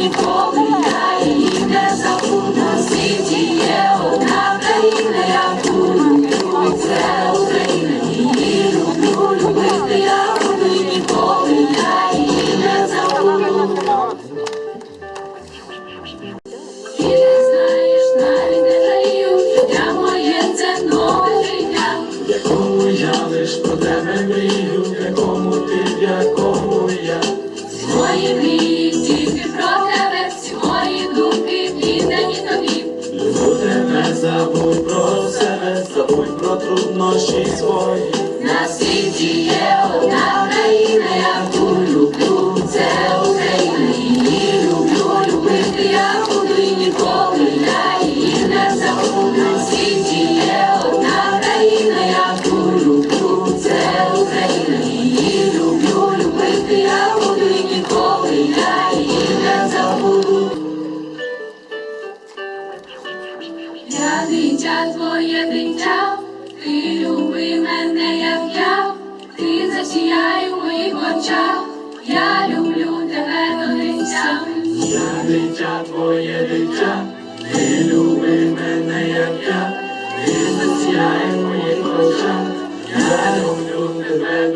ніколи я її не забуду. На світі є одна країна, яку тебе мрію, якому ти, якому я. Всі мої мрії тільки про тебе, всі мої думки віддані тобі. Люблю тебе, забудь про себе, забудь про труднощі свої. На світі є одна країна, яку люблю, це Україна, її люблю, любити я буду і ніколи я її не забуду. На світі є одна країна, я буду і ніколи я її не забуду. Я дитя твоє дитя, ти люби мене, як я, ти засіяй у моїх очах, я люблю тебе до кінця. Я дитя, твоє дитя, ти люби мене, як я, ти засіяй в моїх очах, я люблю тебе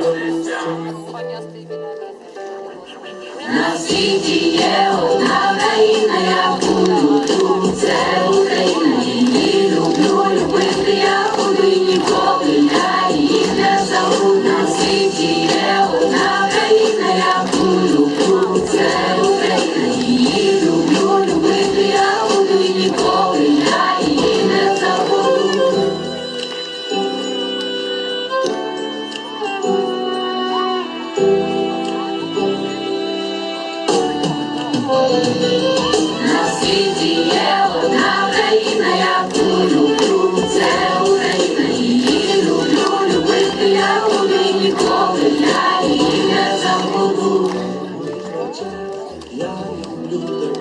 світі є одна країна, я буду тут, це Україна, її люблю, любити я буду і ніколи я її не забуду. На світі На світі є одна країна, яку люблю, це Україна, її я люблю ніколи, я її не забуду. Я люблю.